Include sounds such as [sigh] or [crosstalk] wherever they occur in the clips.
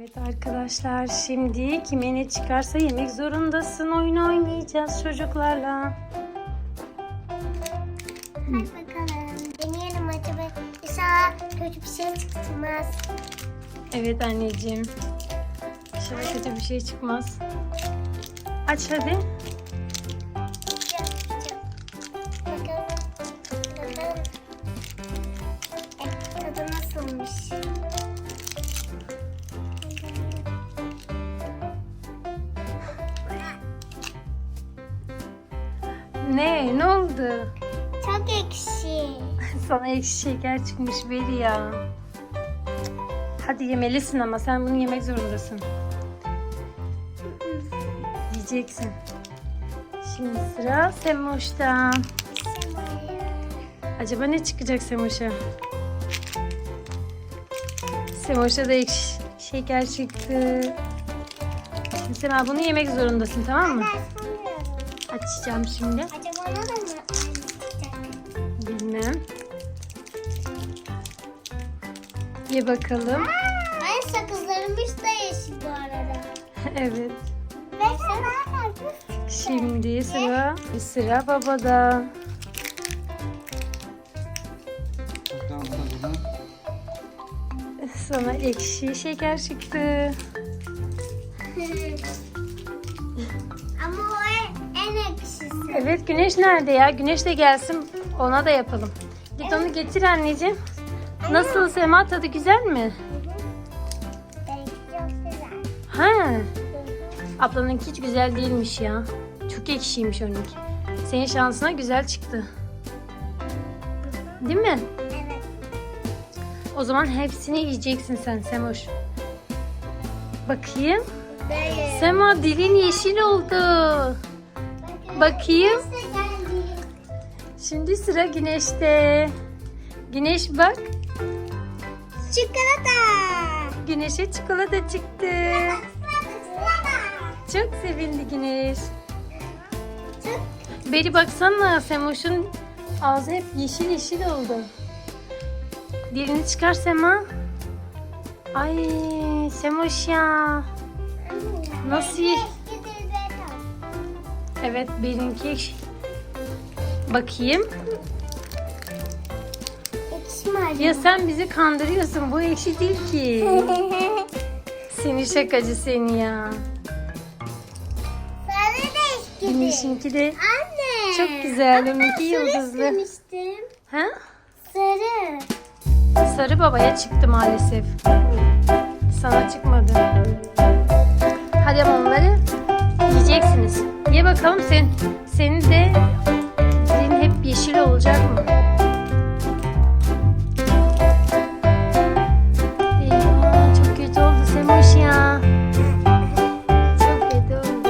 Evet arkadaşlar şimdi kime ne çıkarsa yemek zorundasın. Oyun oynayacağız çocuklarla. Hadi bakalım. Deneyelim acaba. İnşallah kötü bir şey çıkmaz. Evet anneciğim. İnşallah kötü bir şey çıkmaz. Aç hadi. Ne? Ne oldu? Çok ekşi. [laughs] Sana ekşi şeker çıkmış Veri ya. Hadi yemelisin ama sen bunu yemek zorundasın. Yiyeceksin. Şimdi sıra Semoş'ta. Acaba ne çıkacak Semoş'a? Semoş'a da ekşi şeker çıktı. Sema bunu yemek zorundasın tamam mı? Açacağım şimdi. Acaba ona da mı aynı çıkacak? Bilmem. Ye bakalım. Ay sakızlarımız da yeşil bu arada. [laughs] evet. Ve sen Şimdi sıra sıra babada. Sana ekşi şeker çıktı. [laughs] Evet güneş nerede ya? Güneş de gelsin ona da yapalım. Git onu getir anneciğim. Nasıl Sema tadı güzel mi? Belki çok güzel. Ha. Ablanınki hiç güzel değilmiş ya. Çok ekşiymiş onunki. Senin şansına güzel çıktı. Değil mi? Evet. O zaman hepsini yiyeceksin sen Semoş. Bakayım. Sema dilin yeşil oldu. Bakayım. Şimdi sıra Güneş'te. Güneş bak. Çikolata. Güneşe çikolata çıktı. Çok sevindi Güneş. Beri baksana Semoş'un ağzı hep yeşil yeşil oldu. Dilini çıkar Sema. Ay Semoş ya. Nasıl Evet benimki. Bakayım. Ekşi mi acaba? Ya sen bizi kandırıyorsun. Bu ekşi değil ki. [laughs] Seni şakacı seni ya. Sarı da ekşi. Güneşinki de Anne. çok güzel. Ama Onunki sarı yıldızlı. istemiştim. Ha? Sarı. Sarı babaya çıktı maalesef. Sana çıkmadı. Hadi ama onları. Ye bakalım sen. Senin de dilin hep yeşil olacak mı? Eyvah çok kötü oldu Semoş ya. Çok kötü oldu.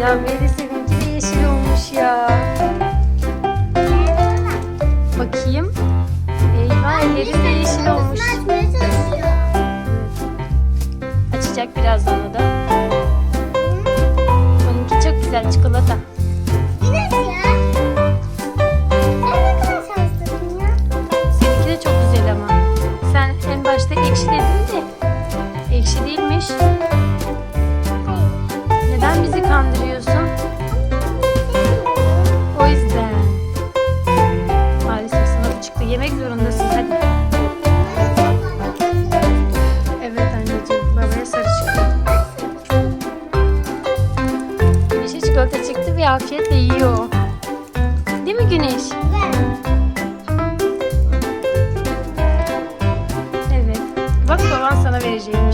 Ya Meri seninki de yeşil olmuş ya. Bakayım. Eyvah elleri de yeşil olmuş. Açacak birazdan o da. Güzel çikolata. Güneş ya. Sen ne kadar ya. Seninki de çok güzel ama. Sen en başta ekşi dedin de ekşi değilmiş. Çıktı ve afiyetle yiyor. Değil mi Güneş? Evet. Bak baban sana verecekmiş.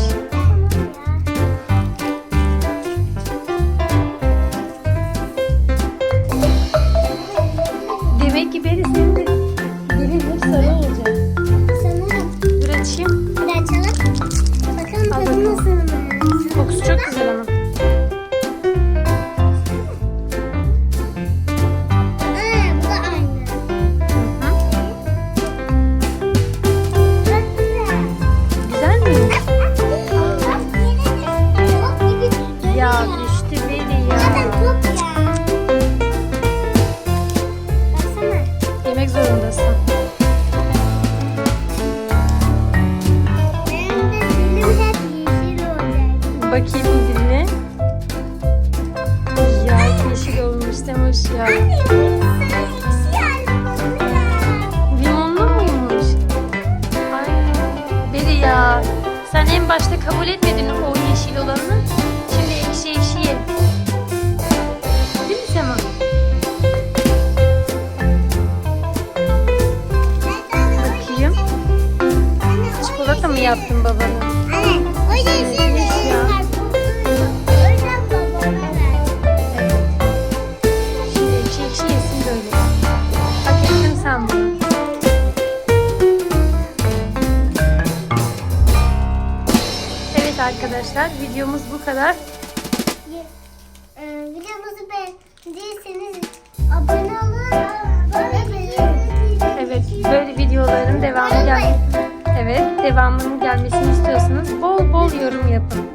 Bakayım diline. Ya yeşil olmuş demiş ya. Limonlu? Ay Beri ya. Sen en başta kabul etmedin o yeşil olanı. Şimdi ekşi ekşi ye. Değil mi Sema? Bakayım. Çikolata mı yaptın babana? Anne o yeşil arkadaşlar videomuz bu kadar. Ee, videomuzu beğendiyseniz abone olun. Evet böyle videoların devamı gel. Evet devamının gelmesini istiyorsanız bol bol yorum yapın.